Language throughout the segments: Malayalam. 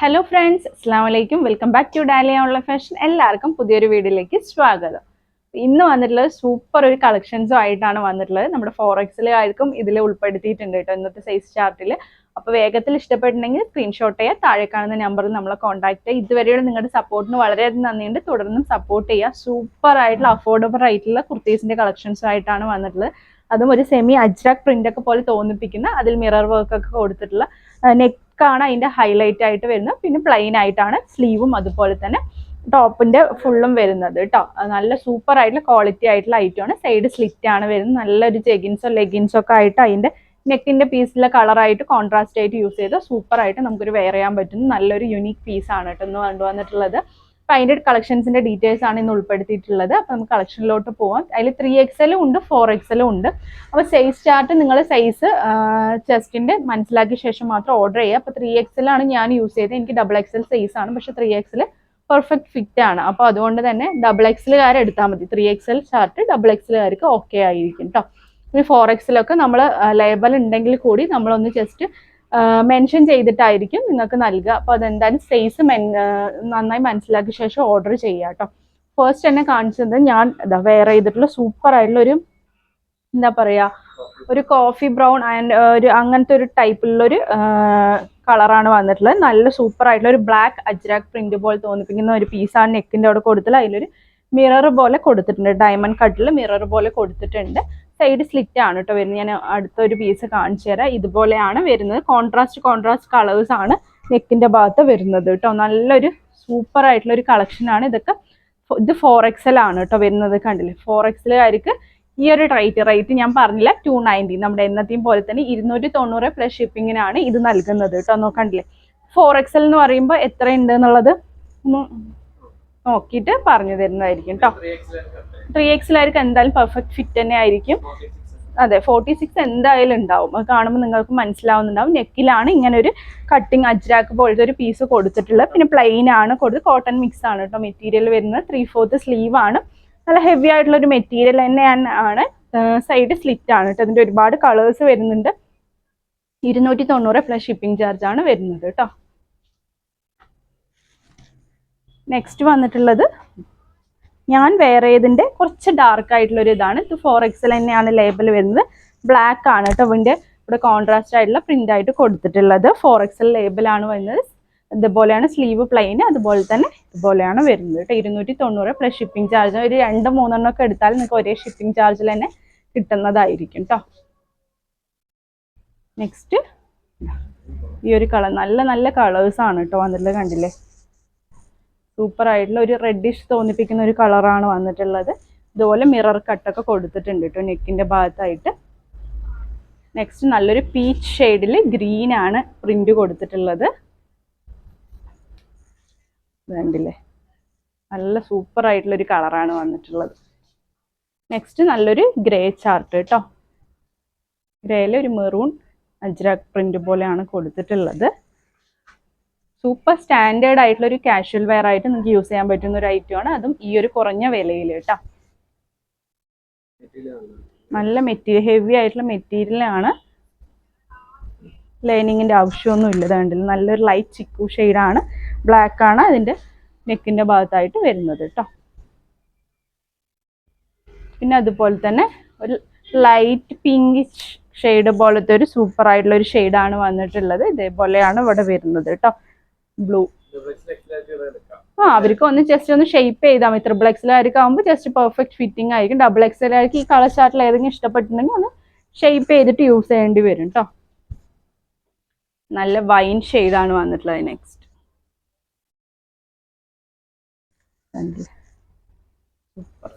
ഹലോ ഫ്രണ്ട്സ് അസ്സാം വലൈക്കും വെൽക്കം ബാക്ക് ടു ഡാലിയ ഉള്ള ഫാഷൻ എല്ലാവർക്കും പുതിയൊരു വീഡിയോയിലേക്ക് സ്വാഗതം. ഇന്ന് വന്നിട്ടുള്ളത് സൂപ്പർ ഒരു കളക്ഷൻസും ആയിട്ടാണ് വന്നിട്ടുള്ളത്. നമ്മുടെ ഫോറക്സിലായിരിക്കും ഇതിൽ ഉൾപ്പെടുത്തിയിട്ടുണ്ട് കേട്ടോ ഇന്നത്തെ സൈസ് ചാർട്ടിൽ അപ്പോൾ വേഗത്തിൽ ഇഷ്ടപ്പെട്ടിട്ടുണ്ടെങ്കിൽ സ്ക്രീൻഷോട്ട് ചെയ്യുക താഴെ കാണുന്ന നമ്പറിൽ നമ്മളെ കോൺടാക്ട് ചെയ്യുക ഇതുവരെയുള്ള നിങ്ങളുടെ സപ്പോർട്ടിന് വളരെയധികം നന്ദിയുണ്ട്. തുടർന്നും സപ്പോർട്ട് ചെയ്യുക സൂപ്പർ ആയിട്ടുള്ള അഫോർഡബിൾ ആയിട്ടുള്ള കുർത്തീസിന്റെ കളക്ഷൻസും ആയിട്ടാണ് വന്നിട്ടുള്ളത്. അതും ഒരു സെമി അജ്രാക് പ്രിന്റൊക്കെ പോലെ തോന്നിപ്പിക്കുന്ന അതിൽ മിറർ വർക്കൊക്കെ കൊടുത്തിട്ടുള്ള കൊടുത്തിട്ടുള്ള നെക്കാണ് അതിന്റെ ഹൈലൈറ്റ് ആയിട്ട് വരുന്നത്. പിന്നെ പ്ലെയിൻ ആയിട്ടാണ് സ്ലീവും അതുപോലെ തന്നെ ടോപ്പിന്റെ ഫുള്ളും വരുന്നത് കേട്ടോ നല്ല സൂപ്പർ ആയിട്ടുള്ള ക്വാളിറ്റി ആയിട്ടുള്ള ഐറ്റം ആണ്. സൈഡ് സ്ലിറ്റ് ആണ് വരുന്നത്. നല്ലൊരു ജെഗിൻസോ ലെഗിൻസോ ഒക്കെ ആയിട്ട് അതിന്റെ നെക്കിന്റെ പീസിലെ കളറായിട്ട് കോൺട്രാസ്റ്റ് ആയിട്ട് യൂസ് ചെയ്ത് സൂപ്പർ ആയിട്ട് നമുക്കൊരു വെയർ ചെയ്യാൻ പറ്റുന്ന നല്ലൊരു യുണീക്ക് പീസ് ആണ് കേട്ടോ ഇന്ന് കൊണ്ടുവന്നിട്ടുള്ളത്. അപ്പൊ കളക്ഷൻസിന്റെ ഡീറ്റെയിൽസ് ആണ് ഇന്ന് ഉൾപ്പെടുത്തിയിട്ടുള്ളത്. അപ്പൊ നമുക്ക് കളക്ഷനിലോട്ട് പോവാം. അതിൽ ത്രീ എക്സലും ഉണ്ട് ഫോർ എക്സലും ഉണ്ട്. അപ്പോൾ സൈസ് ചാർട്ട് നിങ്ങൾ സൈസ് ചെസ്റ്റിന്റെ മനസ്സിലാക്കിയ ശേഷം മാത്രം ഓർഡർ ചെയ്യുക. അപ്പോൾ ത്രീ എക്സലാണ് ഞാൻ യൂസ് ചെയ്തത്. എനിക്ക് ഡബിൾ എക്സൽ സൈസ് ആണ്. പക്ഷെ ത്രീ എക്സൽ പെർഫെക്റ്റ് ഫിറ്റ് ആണ്. അപ്പോൾ അതുകൊണ്ട് തന്നെ ഡബിൾ എക്സലുകാർ എടുത്താൽ മതി. ത്രീ എക്സൽ ചാർട്ട് ഡബിൾ എക്സലുകാർക്ക് ഓക്കെ ആയിരിക്കും കേട്ടോ ഇനി ഫോർ എക്സിലൊക്കെ നമ്മൾ ലേബൽ ഉണ്ടെങ്കിൽ കൂടി നമ്മളൊന്ന് ജസ്റ്റ് മെൻഷൻ ചെയ്തിട്ടായിരിക്കും നിങ്ങൾക്ക് നൽകുക. അപ്പോൾ അതെന്തായാലും സൈസ് മെൻ നന്നായി മനസ്സിലാക്കിയ ശേഷം ഓർഡർ ചെയ്യുക കേട്ടോ. ഫസ്റ്റ് എന്നെ കാണിച്ചത് ഞാൻ ഇതാ വെയർ ചെയ്തിട്ടുള്ള സൂപ്പർ ആയിട്ടുള്ള ഒരു എന്താ പറയുക ഒരു കോഫി ബ്രൗൺ ആൻഡ് ഒരു അങ്ങനത്തെ ഒരു ടൈപ്പിലുള്ളൊരു കളറാണ് വന്നിട്ടുള്ളത്. നല്ല സൂപ്പർ ആയിട്ടുള്ള ഒരു ബ്ലാക്ക് അജ്രാക് പ്രിന്റ് പോലെ തോന്നിപ്പിക്കുന്ന ഒരു പീസാണ് നെക്കിന്റെ അവിടെ കൊടുത്തില്ല അതിലൊരു മിറർ പോലെ കൊടുത്തിട്ടുണ്ട്. ഡയമണ്ട് കട്ടിൽ മിറർ പോലെ കൊടുത്തിട്ടുണ്ട്. സൈഡ് സ്ലിറ്റ് ആണ് കേട്ടോ വരുന്നത്. ഞാൻ അടുത്തൊരു പീസ് കാണിച്ചു തരാം. ഇതുപോലെയാണ് വരുന്നത്. കോൺട്രാസ്റ്റ് കോൺട്രാസ്റ്റ് കളേഴ്സ് ആണ് നെക്കിന്റെ ഭാഗത്ത് വരുന്നത് കേട്ടോ നല്ലൊരു സൂപ്പർ ആയിട്ടുള്ള ഒരു കളക്ഷൻ ആണ് ഇതൊക്കെ. ഇത് ഫോർ എക്സൽ ആണ് കേട്ടോ വരുന്നത് കണ്ടില്ലേ? ഫോർ എക്സലുകാർക്ക് ഈ ഒരു റേറ്റ് റേറ്റ് ഞാൻ പറഞ്ഞില്ല. ടു നയന്റി നമ്മുടെ എന്നത്തെയും പോലെ തന്നെ ഇരുന്നൂറ്റി തൊണ്ണൂറ് പ്ലസ് ഷിപ്പിങ്ങിനാണ് ഇത് നൽകുന്നത് കേട്ടോ നോക്കണ്ടില്ലേ ഫോർ എക്സൽ എന്ന് പറയുമ്പോൾ എത്രയുണ്ട് എന്നുള്ളത് നോക്കിയിട്ട് പറഞ്ഞു തരുന്നതായിരിക്കും കേട്ടോ ത്രീ എക്സിലായിരിക്കും എന്തായാലും പെർഫെക്റ്റ് ഫിറ്റ് തന്നെ ആയിരിക്കും. അതെ ഫോർട്ടി സിക്സ് എന്തായാലും ഉണ്ടാവും. അത് കാണുമ്പോൾ നിങ്ങൾക്ക് മനസ്സിലാവുന്നുണ്ടാവും. നെക്കിലാണ് ഇങ്ങനെ ഒരു കട്ടിങ് അജ്രാക്ക് പോലത്തെ ഒരു പീസ് കൊടുത്തിട്ടുള്ളത്. പിന്നെ പ്ലെയിൻ ആണ് കൊടുത്ത് കോട്ടൺ മിക്സ് ആണ് കേട്ടോ മെറ്റീരിയൽ വരുന്നത്. ത്രീ ഫോർത്ത് സ്ലീവ് ആണ്. നല്ല ഹെവി ആയിട്ടുള്ള ഒരു മെറ്റീരിയൽ തന്നെയാണ് ആണ്. സൈഡ് സ്ലിറ്റ് ആണ് കേട്ടോ. അതിന്റെ ഒരുപാട് കളേഴ്സ് വരുന്നുണ്ട്. ഇരുന്നൂറ്റി തൊണ്ണൂറ് പ്ലസ് ഷിപ്പിംഗ് ചാർജ് ആണ് വരുന്നത് കേട്ടോ. നെക്സ്റ്റ് വന്നിട്ടുള്ളത് ഞാൻ വെയർ ചെയ്തതിന്റെ കുറച്ച് ഡാർക്ക് ആയിട്ടുള്ള ഒരു ഇതാണ്. ഇത് ഫോർ എക്സൽ തന്നെയാണ് ലേബൽ വരുന്നത്. ബ്ലാക്ക് ആണ് കേട്ടോ. ഇതിന്റെ ഇവിടെ കോൺട്രാസ്റ്റ് ആയിട്ടുള്ള പ്രിന്റ് ആയിട്ട് കൊടുത്തിട്ടുള്ളത്. ഫോർ എക്സൽ ലേബലാണ് വരുന്നത്. ഇതുപോലെയാണ് സ്ലീവ് പ്ലെയിൻ അതുപോലെ തന്നെ ഇതുപോലെയാണ് വരുന്നത് കേട്ടോ. ഇരുന്നൂറ്റി തൊണ്ണൂറ് പ്ലസ് ഷിപ്പിംഗ് ചാർജ് ഒരു രണ്ട് മൂന്നെണ്ണം ഒക്കെ എടുത്താൽ നിങ്ങൾക്ക് ഒരേ ഷിപ്പിംഗ് ചാർജിൽ തന്നെ കിട്ടുന്നതായിരിക്കും കേട്ടോ. നെക്സ്റ്റ് ഈ ഒരു കളർ നല്ല നല്ല കളേഴ്സ് ആണ് കേട്ടോ വന്നിട്ടുള്ളത് കണ്ടില്ലേ? സൂപ്പർ ആയിട്ടുള്ള ഒരു റെഡിഷ് തോന്നിപ്പിക്കുന്ന ഒരു കളറാണ് വന്നിട്ടുള്ളത്. ഇതുപോലെ മിറർ കട്ടൊക്കെ കൊടുത്തിട്ടുണ്ട് കേട്ടോ നെക്കിന്റെ ഭാഗത്തായിട്ട്. നെക്സ്റ്റ് നല്ലൊരു പീച്ച് ഷെയ്ഡിൽ ആണ് പ്രിന്റ് കൊടുത്തിട്ടുള്ളത്. കണ്ടില്ലേ നല്ല സൂപ്പർ ആയിട്ടുള്ള ഒരു കളറാണ് വന്നിട്ടുള്ളത്. നെക്സ്റ്റ് നല്ലൊരു ഗ്രേ ചാർട്ട് കേട്ടോ ഗ്രേയിൽ ഒരു മെറൂൺ അജ്രാക് പ്രിന്റ് പോലെയാണ് കൊടുത്തിട്ടുള്ളത്. സൂപ്പർ സ്റ്റാൻഡേർഡ് ആയിട്ടുള്ള ഒരു കാഷ്വൽ വെയർ ആയിട്ട് നിങ്ങൾക്ക് യൂസ് ചെയ്യാൻ പറ്റുന്ന ഒരു ഐറ്റം ആണ്. അതും ഈ ഒരു കുറഞ്ഞ വിലയിൽ കേട്ടോ. നല്ല മെറ്റീരിയൽ ഹെവി ആയിട്ടുള്ള മെറ്റീരിയലാണ് ലൈനിങ്ങിന്റെ ആവശ്യമൊന്നും ഇല്ല. കണ്ടില്ല നല്ലൊരു ലൈറ്റ് ചിക്കു ഷെയ്ഡാണ് ബ്ലാക്ക് ആണ് അതിന്റെ നെക്കിന്റെ ഭാഗത്തായിട്ട് വരുന്നത് കേട്ടോ. പിന്നെ അതുപോലെ തന്നെ ഒരു ലൈറ്റ് പിങ്ക് ഷെയ്ഡ് പോലത്തെ ഒരു സൂപ്പർ ആയിട്ടുള്ള ഒരു ഷെയ്ഡാണ് വന്നിട്ടുള്ളത്. ഇതേപോലെയാണ് ഇവിടെ വരുന്നത് കേട്ടോ. ബ്ലൂ. ആ അവർക്ക് ഒന്ന് ജസ്റ്റ് ഒന്ന് ഷേപ്പ് ചെയ്താൽ മതി. ട്രിപ്പിൾ എക്സലായിരിക്കും ആകുമ്പോൾ ജസ്റ്റ് പെർഫെക്റ്റ് ഫിറ്റിംഗ് ആയിരിക്കും. ഡബിൾ എക്സലായിരിക്കും ഈ കളർ ചാർട്ടിൽ ഏതെങ്കിലും ഇഷ്ടപ്പെട്ടിട്ടുണ്ടെങ്കിൽ ഒന്ന് ഷേപ്പ് ചെയ്തിട്ട് യൂസ് ചെയ്യേണ്ടി വരും കേട്ടോ നല്ല വൈൻ ഷെയ്ഡാണ് വന്നിട്ടുള്ളത് നെക്സ്റ്റ് സൂപ്പർ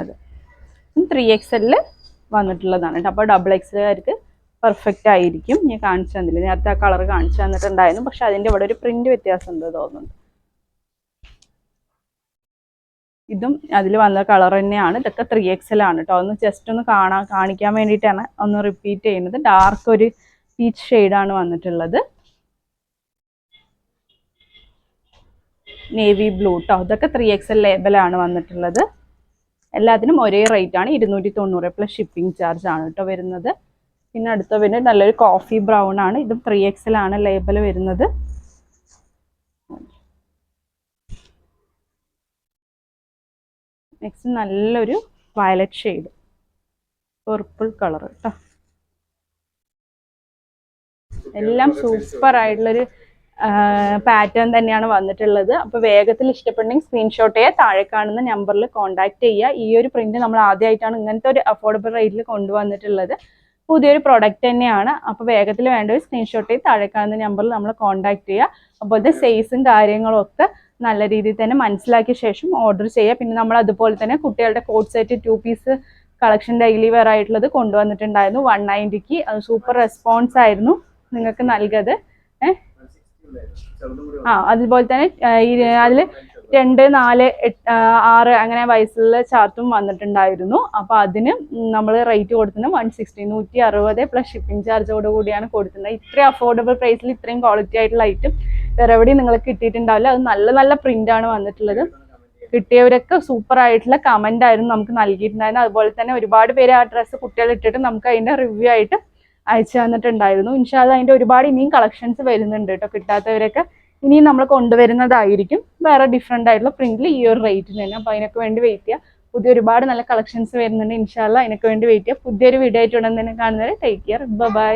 അതെ. ത്രീ എക്സലിൽ വന്നിട്ടുള്ളതാണ് കേട്ടോ അപ്പോൾ ഡബിൾ എക്സലുകാർക്ക് പെർഫെക്റ്റ് ആയിരിക്കും. ഞാൻ കാണിച്ചു തന്നില്ല. നേരത്തെ ആ കളർ കാണിച്ചു തന്നിട്ടുണ്ടായിരുന്നു. പക്ഷെ അതിന്റെ ഇവിടെ ഒരു പ്രിന്റ് വ്യത്യാസം ഉണ്ട് തോന്നുന്നുണ്ട് ഇതും അതിൽ വന്ന കളർ തന്നെയാണ്. ഇതൊക്കെ ത്രീ എക്സൽ ആണ് കേട്ടോ ഒന്ന് ജസ്റ്റ് ഒന്ന് കാണാൻ കാണിക്കാൻ വേണ്ടിയിട്ടാണ് ഒന്ന് റിപ്പീറ്റ് ചെയ്യുന്നത്. ഡാർക്ക് ഒരു പീച്ച് ഷെയ്ഡാണ് വന്നിട്ടുള്ളത്. നേവി ബ്ലൂ കേട്ടോ ഇതൊക്കെ ത്രീ എക്സൽ ലേബലാണ് വന്നിട്ടുള്ളത്. എല്ലാത്തിനും ഒരേ റേറ്റ് ആണ്. ഇരുന്നൂറ്റി തൊണ്ണൂറ് പ്ലസ് ഷിപ്പിംഗ് ചാർജ് ആണ് കേട്ടോ വരുന്നത്. പിന്നെ അടുത്ത പിന്നെ നല്ലൊരു കോഫി ബ്രൗൺ ആണ്. ഇതും ത്രീ എക്സിലാണ് ലേബൽ വരുന്നത്. നെക്സ്റ്റ് നല്ലൊരു വയലറ്റ് ഷെയ്ഡ് പർപ്പിൾ കളർ കേട്ടോ എല്ലാം സൂപ്പർ ആയിട്ടുള്ളൊരു പാറ്റേൺ തന്നെയാണ് വന്നിട്ടുള്ളത്. അപ്പോൾ വേഗത്തിൽ ഇഷ്ടപ്പെട്ടുണ്ടെങ്കിൽ സ്ക്രീൻഷോട്ട് ചെയ്യുക താഴെ കാണുന്ന നമ്പറിൽ കോൺടാക്ട് ചെയ്യുക ഈ ഒരു പ്രിന്റ് നമ്മൾ ആദ്യമായിട്ടാണ് ഇങ്ങനത്തെ ഒരു അഫോർഡബിൾ റേറ്റിൽ കൊണ്ടുവന്നിട്ടുള്ളത്. പുതിയൊരു പ്രോഡക്റ്റ് തന്നെയാണ്. അപ്പോൾ വേഗത്തിൽ വേണ്ട ഒരു സ്ക്രീൻഷോട്ട് താഴെ കാണുന്ന നമ്പറിൽ നമ്മൾ കോൺടാക്ട് ചെയ്യുക. അപ്പോൾ ഇത് സൈസും കാര്യങ്ങളും ഒക്കെ നല്ല രീതിയിൽ തന്നെ മനസ്സിലാക്കിയ ശേഷം ഓർഡർ ചെയ്യുക. പിന്നെ നമ്മൾ അതുപോലെ തന്നെ കുട്ടികളുടെ coat set two piece collection daily wear ആയിട്ടുള്ളത് കൊണ്ടുവന്നിട്ടുണ്ടായിരുന്നു. വൺ നയന്റിക്ക് അത് സൂപ്പർ റെസ്പോൺസ് ആയിരുന്നു നിങ്ങൾക്ക് നൽകിയത്. ആ അതുപോലെ തന്നെ അതിൽ രണ്ട് നാല് ആറ് അങ്ങനെ വയസ്സുള്ള ചാർട്ടും വന്നിട്ടുണ്ടായിരുന്നു. അപ്പോൾ അതിന് നമ്മൾ റേറ്റ് കൊടുക്കുന്നത് വൺ സിക്സ്റ്റി നൂറ്റി അറുപത് പ്ലസ് ഷിപ്പിംഗ് ചാർജോട് കൂടിയാണ് കൊടുക്കുന്നത് ഇത്രയും അഫോർഡബിൾ പ്രൈസിൽ ഇത്രയും ക്വാളിറ്റി ആയിട്ടുള്ള ഐറ്റം വേറെ എവിടെയും നിങ്ങൾക്ക് കിട്ടിയിട്ടുണ്ടാവില്ല. അത് നല്ല നല്ല ആണ് വന്നിട്ടുള്ളത്. കിട്ടിയവരൊക്കെ സൂപ്പർ ആയിട്ടുള്ള കമന്റ് ആയിരുന്നു നമുക്ക് നൽകിയിട്ടുണ്ടായിരുന്നു അതുപോലെ തന്നെ ഒരുപാട് പേര് ആ ഡ്രസ്സ് കുട്ടികൾ ഇട്ടിട്ട് നമുക്ക് അതിന്റെ റിവ്യൂ ആയിട്ട് അയച്ചു തന്നിട്ടുണ്ടായിരുന്നു. ഇൻഷാല്ല അതിന്റെ ഒരുപാട് ഇനിയും കളക്ഷൻസ് വരുന്നുണ്ട് കേട്ടോ. കിട്ടാത്തവരൊക്കെ ഇനിയും നമ്മൾ കൊണ്ടുവരുന്നതായിരിക്കും. വേറെ ഡിഫറെന്റ് ആയിട്ടുള്ള പ്രിന്റിൽ ഈ ഒരു റേറ്റിന് തന്നെ. അപ്പോൾ അതിനൊക്കെ വേണ്ടി വെയിറ്റ് ചെയ്യുക പുതിയ ഒരുപാട് നല്ല കളക്ഷൻസ് വരുന്നുണ്ട്. ഇൻഷാല്ല അതിനൊക്കെ വേണ്ടി വെയിറ്റ് ചെയ്യുക പുതിയൊരു വീഡിയോ ആയിട്ട് ഉടൻ തന്നെ കാണുന്നവരെ ടേക്ക് കെയർ ബൈ